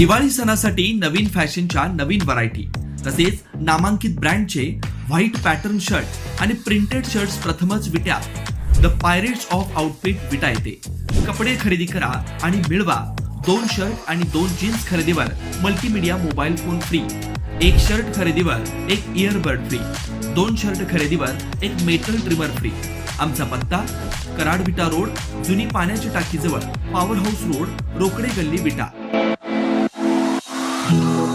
दिवाळी सणासाठी नवीन फॅशनच्या नवीन व्हरायटी तसेच नामांकित ब्रँडचे व्हाईट पॅटर्न शर्ट आणि प्रिंटेड शर्ट्स प्रथमच विट्या the pirates of outfit Vita येते. कपडे खरेदी करा आणि मिळवा दोन शर्ट आणि दोन जीन्स खरेदीवर मल्टीमीडिया मोबाईल फोन फ्री. एक शर्ट खरेदीवर एक इयरबड फ्री दोन शर्ट खरेदीवर एक मेटल ट्रिमर फ्री आमचा पत्ता कराड विटा रोड जुनी पाण्याच्या टाकीजवळ पॉवर हाऊस रोड रोकडे गल्ली विटा.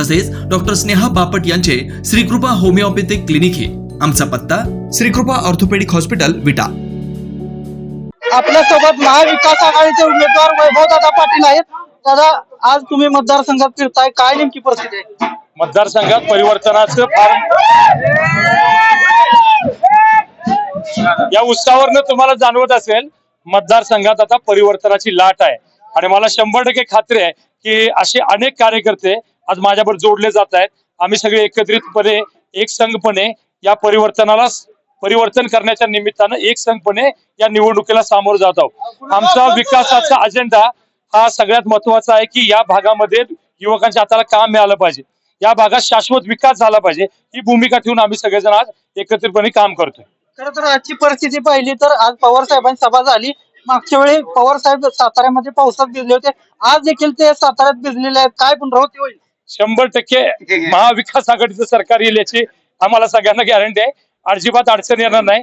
तसेच डॉक्टर स्नेहा बापट यांचे श्रीकृपा होमिओपॅथिक क्लिनिक हे. आमचा पत्ता श्रीकृपा ऑर्थोपेडिक हॉस्पिटल विटा. आपल्यासोबत महाविकास आघाडीचे उमेदवार वैभवदादा पाटील आहेत. दादा आज तुम्ही मतदारसंघात फिरताय. काय नेमकी परिस्थिती आहे? मतदारसंघात परिवर्तनाचं फार या उत्साहावरनं तुम्हाला जाणवत असेल मतदारसंघात आता परिवर्तनाची लाट आहे. आणि मला शंभर टक्के खात्री आहे की असे अनेक कार्यकर्ते आज माझ्याबरोबर जोडले जात आहेत. आम्ही सगळे एकत्रितपणे एक संघपणे या परिवर्तनाला परिवर्तन करण्याच्या निमित्तानं एक संघपणे या निवडणुकीला सामोरं जात आहोत. आमचा विकासाचा अजेंडा हा सगळ्यात महत्त्वाचा आहे की या भागामध्ये युवकांच्या हाताला काम मिळालं पाहिजे. या भागात शाश्वत विकास झाला पाहिजे. ही भूमिका ठेवून आम्ही सगळेजण आज एकत्रितपणे काम करतोय. खरं तर आजची परिस्थिती पाहिली तर आज पवार साहेबांची सभा झाली. मागच्या वेळी पवार साहेब साताऱ्यामध्ये पावसात भिजले होते. आज देखील ते साताऱ्यात भिजलेले आहेत. काय पुनरावृत्ती होईल? शंभर टक्के महाविकास आघाडीचं सरकार येईल याची आम्हाला सगळ्यांना गॅरंटी आहे. अजिबात अडचण येणार नाही.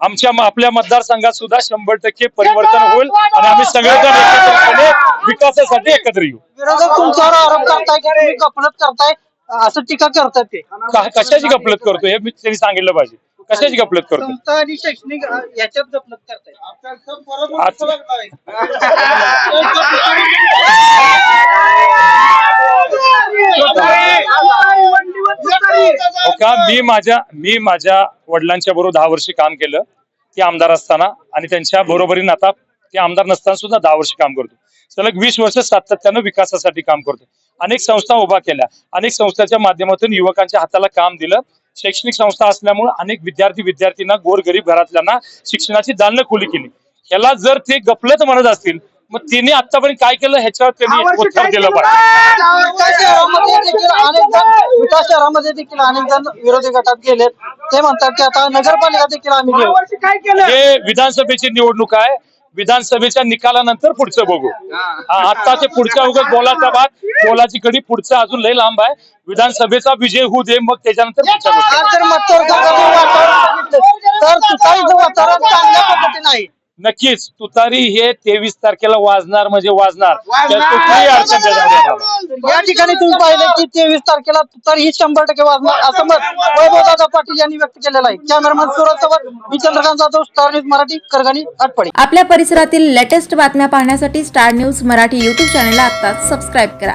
आमच्या आपल्या मतदारसंघात सुद्धा शंभर टक्के परिवर्तन होईल आणि आम्ही सगळेजण एकत्रितपणे विकासासाठी एकत्र येऊ. विरोधक तुमच्यावर आरोप करताय की तुम्ही गफलत करताय. असं टीका करतात ते. का- कशाची गपलत करतो हे मी त्यांनी सांगितलं पाहिजे. कशाची गपलत करतो आणि शैक्षणिक अ, याच्यात गफलत करताय. का मी माझ्या मी माझ्या वडिलांच्या बरोबर दहा वर्षी काम केलं ते आमदार असताना आणि त्यांच्या बरोबरीने आता ते आमदार नसताना सुद्धा दहा वर्ष काम करतो. सलग वीस वर्ष सातत्यानं विकासासाठी काम करतो. अनेक संस्था उभा केल्या. अनेक संस्थांच्या माध्यमातून युवकांच्या हाताला काम दिलं. शैक्षणिक संस्था असल्यामुळे अनेक विद्यार्थी विद्यार्थ्यांना गोरगरीब घरातल्यांना शिक्षणाची दालनं खुली केली. ह्याला जर ते गपलत म्हणत असतील मग तिने आतापर्यंत काय केलं ह्याच्यावर त्यांनी उत्तर दिलं पाहिजे विकास शहरामध्ये देखील अनेक जण विरोधी गटात गेलेत. ते म्हणतात की आता नगरपालिका देखील आम्ही घेऊ. हे विधानसभेची निवडणूक आहे. विधानसभेच्या निकालानंतर पुढचं बघू. हा, आता ते पुढच्या उगत बोलाचा भाग. बोलाची कडी पुढचं अजून लय लांब आहे. विधानसभेचा विजय होऊ दे मग त्याच्यानंतर तर तुतारीचं वातावरण चांगल्या पद्धतीने आहे नक्कीच. तुतारी हे तेवीस तारखेला वाजणार म्हणजे वाजणार. त्यात कुठलीही अडचण त्याच्यामध्ये येणार नाही. या ठिकाणी तुम्ही पाहिलं की तेवीस तारखेला तुतारी ही शंभर टक्के वाजणार असं मत वैभवदादा पाटील यांनी व्यक्त केलेलं आहे. कॅमेरामॅन सुरत सोबत मी चंद्रकांत जाधव स्टार न्यूज मराठी करगणी आटपाडी. आपल्या परिसरातील लेटेस्ट बातम्या पाहण्यासाठी स्टार न्यूज मराठी यूट्यूब चॅनलला आत्ताच सबस्क्राईब करा.